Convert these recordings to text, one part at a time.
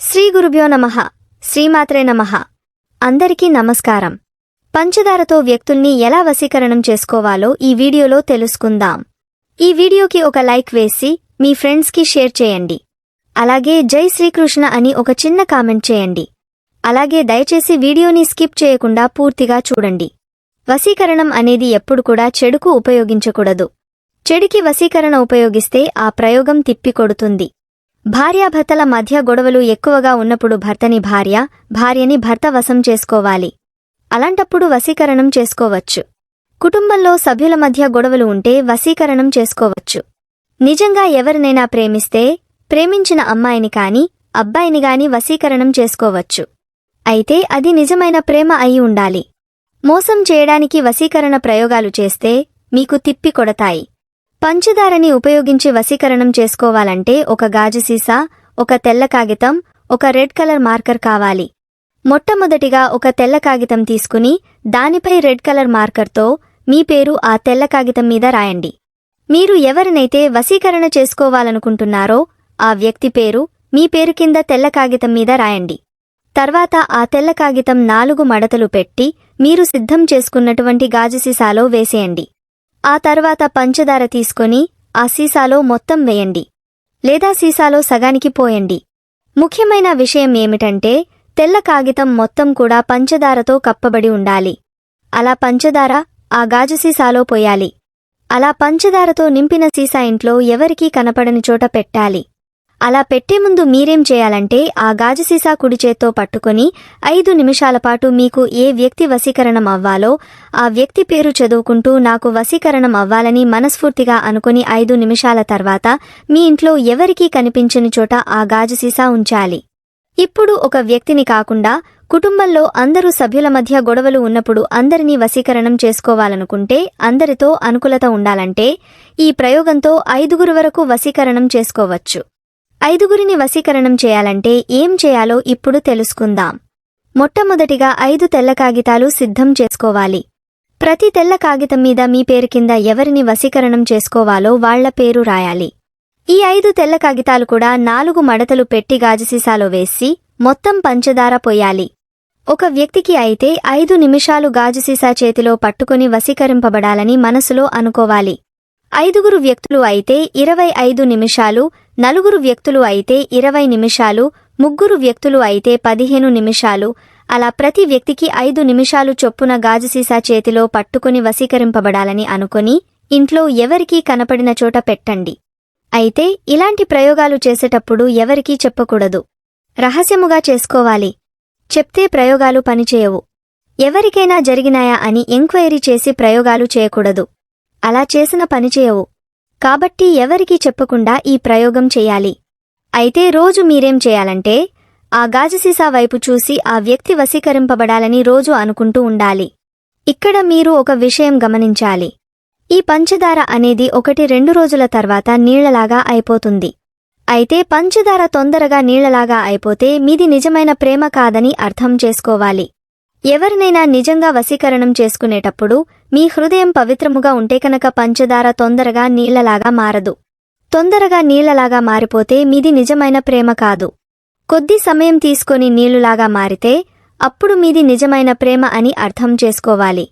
శ్రీ గురుభ్యో నమః. శ్రీమాత్రే నమః. అందరికీ నమస్కారం. పంచదారతో వ్యక్తుల్ని ఎలా వశీకరణం చేసుకోవాలో ఈ వీడియోలో తెలుసుకుందాం. ఈ వీడియోకి ఒక లైక్ వేసి మీ ఫ్రెండ్స్కి షేర్ చేయండి. అలాగే జై శ్రీకృష్ణ అని ఒక చిన్న కామెంట్ చేయండి. అలాగే దయచేసి వీడియోని స్కిప్ చేయకుండా పూర్తిగా చూడండి. వశీకరణం అనేది ఎప్పుడు కూడా చెడుకు ఉపయోగించకూడదు. చెడికి వశీకరణ ఉపయోగిస్తే ఆ ప్రయోగం తిప్పికొడుతుంది. భార్యాభర్తల మధ్య గొడవలు ఎక్కువగా ఉన్నప్పుడు భర్తని భార్య భార్యని భర్త వశం చేసుకోవాలి. అలాంటప్పుడు వశీకరణం చేసుకోవచ్చు. కుటుంబంలో సభ్యుల మధ్య గొడవలు ఉంటే వశీకరణం చేసుకోవచ్చు. నిజంగా ఎవరినైనా ప్రేమిస్తే ప్రేమించిన అమ్మాయిని కాని అబ్బాయిని గాని వశీకరణం చేసుకోవచ్చు. అయితే అది నిజమైన ప్రేమ అయి ఉండాలి. మోసం చేయడానికి వశీకరణ ప్రయోగాలు చేస్తే మీకు తిప్పి కొడతాయి. పంచదారని ఉపయోగించి వశీకరణం చేసుకోవాలంటే ఒక గాజు సీసా ఒక తెల్ల కాగితం ఒక రెడ్ కలర్ మార్కర్ కావాలి. మొట్టమొదటిగా ఒక తెల్ల కాగితం తీసుకుని దానిపై రెడ్ కలర్ మార్కర్తో మీ పేరు ఆ తెల్ల కాగితం మీద రాయండి. మీరు ఎవరినైతే వశీకరణ చేసుకోవాలనుకుంటున్నారో ఆ వ్యక్తి పేరు మీ పేరు కింద తెల్ల కాగితం మీద రాయండి. తర్వాత ఆ తెల్ల కాగితం నాలుగు మడతలు పెట్టి మీరు సిద్ధం చేసుకున్నటువంటి గాజు సీసాలో వేసేయండి. ఆ తర్వాత పంచదార తీసుకొని ఆ సీసాలో మొత్తం వేయండి. లేదా సీసాలో సగానికి పోయండి. ముఖ్యమైన విషయం ఏమిటంటే తెల్ల కాగితం మొత్తం కూడా పంచదారతో కప్పబడి ఉండాలి. అలా పంచదార ఆ గాజు సీసాలో పోయాలి. అలా పంచదారతో నింపిన సీసా ఇంట్లో ఎవరికీ కనపడని చోట పెట్టాలి. అలా పెట్టే ముందు మీరేం చేయాలంటే ఆ గాజు సీసా కుడి చేత్తో పట్టుకొని ఐదు నిమిషాల పాటు మీకు ఏ వ్యక్తి వశీకరణం అవ్వాలో ఆ వ్యక్తి పేరు చదువుకుంటూ నాకు వశీకరణం అవ్వాలని మనస్ఫూర్తిగా అనుకుని ఐదు నిమిషాల తర్వాత మీ ఇంట్లో ఎవరికీ కనిపించని చోట ఆ గాజు సీసా ఉంచాలి. ఇప్పుడు ఒక వ్యక్తిని కాకుండా కుటుంబంలో అందరూ సభ్యుల మధ్య గొడవలు ఉన్నప్పుడు అందరినీ వశీకరణం చేసుకోవాలనుకుంటే అందరితో అనుకూలత ఉండాలంటే ఈ ప్రయోగంతో ఐదుగురు వరకు వశీకరణం చేసుకోవచ్చు. ఐదుగురిని వశీకరణం చేయాలంటే ఏం చేయాలో ఇప్పుడు తెలుసుకుందాం. మొట్టమొదటిగా ఐదు తెల్ల కాగితాలు సిద్ధం చేసుకోవాలి. ప్రతి తెల్ల కాగితం మీద మీ పేరు కింద ఎవరిని వశీకరణం చేసుకోవాలో వాళ్ళ పేరు రాయాలి. ఈ ఐదు తెల్ల కాగితాలు కూడా నాలుగు మడతలు పెట్టి గాజుసీసాలో వేసి మొత్తం పంచదార పోయాలి ఒక వ్యక్తికి అయితే ఐదు నిమిషాలు గాజుసీసా చేతిలో పట్టుకుని వశీకరింపబడాలని మనసులో అనుకోవాలి. ఐదుగురు వ్యక్తులు అయితే ఇరవై ఐదు నిమిషాలు నలుగురు వ్యక్తులు అయితే ఇరవై నిమిషాలు ముగ్గురు వ్యక్తులు అయితే పదిహేను నిమిషాలు. అలా ప్రతి వ్యక్తికి ఐదు నిమిషాలు చొప్పున గాజుసీసా చేతిలో పట్టుకుని వశీకరింపబడాలని అనుకొని ఇంట్లో ఎవరికీ కనపడిన చోట పెట్టండి. అయితే ఇలాంటి ప్రయోగాలు చేసేటప్పుడు ఎవరికీ చెప్పకూడదు. రహస్యముగా చేసుకోవాలి. చెప్తే ప్రయోగాలు పనిచేయవు. ఎవరికైనా జరిగినాయా అని ఎంక్వైరీ చేసి ప్రయోగాలు చేయకూడదు. అలా చేసిన పనిచేయవు కాబట్టి ఎవరికీ చెప్పకుండా ఈ ప్రయోగం చేయాలి. అయితే రోజు మీరేం చేయాలంటే ఆ గాజుసీసా వైపు చూసి ఆ వ్యక్తి వశీకరింపబడాలని రోజు అనుకుంటూ ఉండాలి. ఇక్కడ మీరు ఒక విషయం గమనించాలి. ఈ పంచదార అనేది ఒకటి రెండు రోజుల తర్వాత నీళ్ళలాగా అయిపోతుంది. అయితే పంచదార తొందరగా నీళ్ళలాగా అయిపోతే మీది నిజమైన ప్రేమ కాదని అర్థం చేసుకోవాలి. ఎవరినైనా నిజంగా వశీకరణం చేసుకునేటప్పుడు మీ హృదయం పవిత్రముగా ఉంటే కనుక పంచదార తొందరగా నీళ్ళలాగా మారదు. తొందరగా నీళ్ళలాగా మారిపోతే మీది నిజమైన ప్రేమ కాదు. కొద్ది సమయం తీసుకొని నీళ్ళులాగా మారితే అప్పుడు మీది నిజమైన ప్రేమ అని అర్థం చేసుకోవాలి.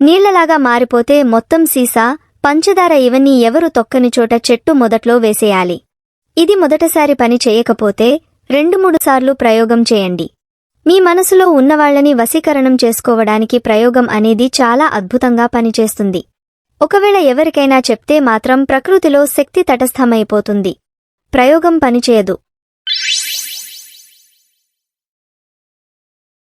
నీళ్ళలాగా మారిపోతే మొత్తం సీసా పంచదార ఇవన్నీ ఎవరు తొక్కని చోట చెట్టు మొదట్లో వేసేయాలి. ఇది మొదటిసారి పని చేయకపోతే రెండు మూడు సార్లు ప్రయోగం చేయండి. మీ మనసులో ఉన్నవాళ్ళని వశీకరణం చేసుకోవడానికి ప్రయోగం అనేది చాలా అద్భుతంగా పనిచేస్తుంది. ఒకవేళ ఎవరికైనా చెప్తే మాత్రం ప్రకృతిలో శక్తి తటస్థమైపోతుంది. ప్రయోగం పనిచేయదు.